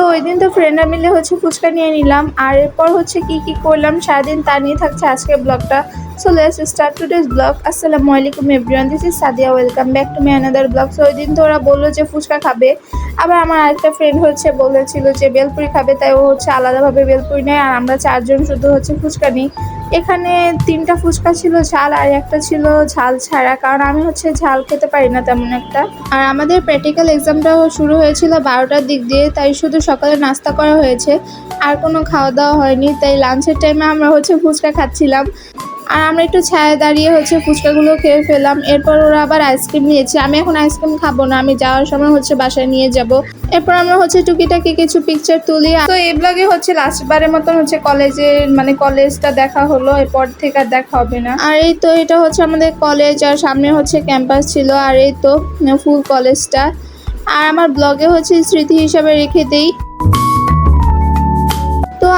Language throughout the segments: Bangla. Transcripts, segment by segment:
তো ওই দিন তো ফ্রেন্ডরা মিলে হচ্ছে ফুচকা নিয়ে নিলাম। আর এরপর হচ্ছে কি কি করলাম? সারাদিন তা নিয়ে থাকছে আজকের ব্লগটা so let's start today's blog আসসালামু আলাইকুম everyone this is Sadia welcome back to my another blog so ওই দিন তো ওরা বলল যে ফুচকা খাবে। আবার আমার আরেকটা ফ্রেন্ড হচ্ছে বলেছিল যে বেলপুরি খাবে, তাই ও হচ্ছে আলাদাভাবে বেলপুরি নেয়। আর আমরা চারজন শুধু হচ্ছে ফুচকা নিই। এখানে তিনটা ফুচকা ছিল, ঝাল আর একটা ছিল ঝাল ছাড়া। কারণ আমি হচ্ছে ঝাল খেতে পারি না তেমন একটা। আর আমাদের প্র্যাকটিক্যাল এক্সামটাও শুরু হয়েছিল বারোটার দিক দিয়ে, তাই শুধু সকালে নাস্তা করা হয়েছে। আর কোনো খাওয়া দাওয়া হয়নি, তাই লাঞ্চের টাইমে আমরা হচ্ছে ফুচকা খাচ্ছিলাম। আর আমরা একটু ছায়া দাঁড়িয়ে হচ্ছে ফুচকাগুলো খেয়ে ফেলাম এরপর ওরা আবার আইসক্রিম নিয়েছে। আমি এখন আইসক্রিম খাব না, আমি যাওয়ার সময় হচ্ছে বাসায় নিয়ে যাব। এরপর আমরা হচ্ছে টুকিটাকি কিছু পিকচার তুলি। তো এই ব্লগে হচ্ছে লাস্টবারের মতন হচ্ছে কলেজের মানে কলেজটা দেখা হলো, এরপর থেকে আর দেখা হবে না। আর এই তো এটা হচ্ছে আমাদের কলেজ আর সামনে হচ্ছে ক্যাম্পাস ছিল, আর এই তো ফুল কলেজটা আর আমার ব্লগে হচ্ছে স্মৃতি হিসাবে রেখে দেই।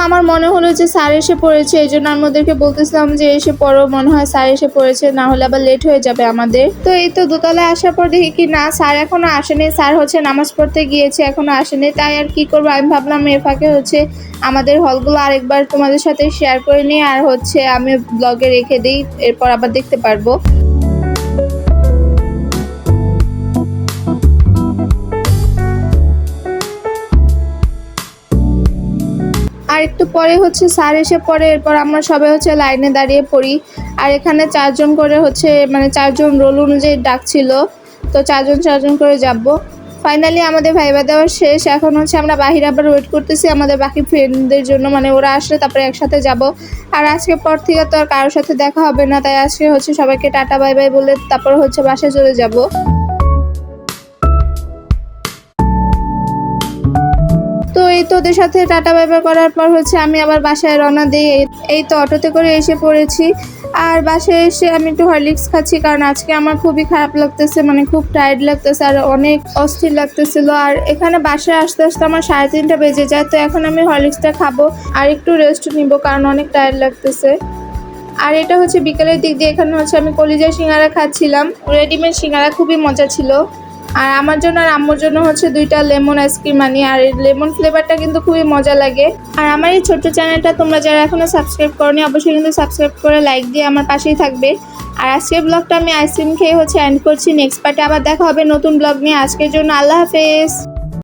আমার মনে হলো যে স্যার এসে পড়েছে, এই জন্য আমি ওদেরকে বলতেছিলাম যে এসে পড়ো, মনে হয় স্যার এসে পড়েছে, না হলে আবার লেট হয়ে যাবে আমাদের। তো এই তো দোতলায় আসার পর দেখি কি না, স্যার এখনও আসেনি, স্যার হচ্ছে নামাজ পড়তে গিয়েছে, এখনও আসেনি, তাই আর কি করব? আমি ভাবলাম এর ফাঁকে হচ্ছে আমাদের হলগুলো আরেকবার তোমাদের সাথে শেয়ার করে নিই, আর হচ্ছে আমি ব্লগে রেখে দিই, এরপর আবার দেখতে পারব। আর একটু পরে হচ্ছে স্যার এসে পরে এরপর আমরা সবাই হচ্ছে লাইনে দাঁড়িয়ে পড়ি। আর এখানে চারজন করে হচ্ছে মানে চারজন রোল অনুযায়ী ডাকছিল। তো চারজন চারজন করে যাব। ফাইনালি আমাদের ভাইবা দেওয়ার শেষ। এখন হচ্ছে আমরা বাহিরে আবার ওয়েট করতেছি আমাদের বাকি ফ্রেন্ডদের জন্য। মানে ওরা আসলে তারপরে একসাথে যাব। আর আজকে পর থেকে তো আর কারোর সাথে দেখা হবে না। তাই আজকে হচ্ছে সবাইকে টাটা বাই বাই বলে তারপর হচ্ছে বাসায় চলে যাব। এই তো ওদের সাথে টাটা বাই বাই করার পর হচ্ছে আমি আবার বাসায় রওনা দিই। এই- এই তো অটোতে করে এসে পড়েছি। আর বাসায় এসে আমি একটু হরলিক্স খাচ্ছি কারণ আজকে আমার খুবই খারাপ লাগতেছে মানে খুব টায়ার্ড লাগতেছে আর অনেক অস্থির লাগতেছিল। আর এখানে বাসায় আসতে আসতে আমার সাড়ে তিনটা বেজে যায়, তো এখন আমি হরলিক্সটা খাব আর একটু রেস্ট নিব কারণ অনেক টায়ার্ড লাগতেছে। আর এটা হচ্ছে বিকেলের দিক দিয়ে এখানে হচ্ছে আমি কলিজা সিঙ্গারা খাচ্ছিলাম। রেডিমেড সিঙ্গারা খুবই মজা ছিল। আর আমার জন্য আর আম্মুর জন্য হচ্ছে দুইটা লেমন আইসক্রিম আনি। আর এই লেমন ফ্লেভারটা কিন্তু খুবই মজা লাগে। আর আমার এই ছোট্ট চ্যানেলটা তোমরা যারা এখনও সাবস্ক্রাইব করনি, অবশ্যই কিন্তু সাবস্ক্রাইব করে লাইক দিয়ে আমার পাশেই থাকবে। আর আজকের ব্লগটা আমি আইসক্রিম খেয়ে হচ্ছে এন্ড করছি। নেক্সট পার্টে আবার দেখা হবে নতুন ব্লগ নিয়ে। আজকের জন্য আল্লাহ হাফেজ।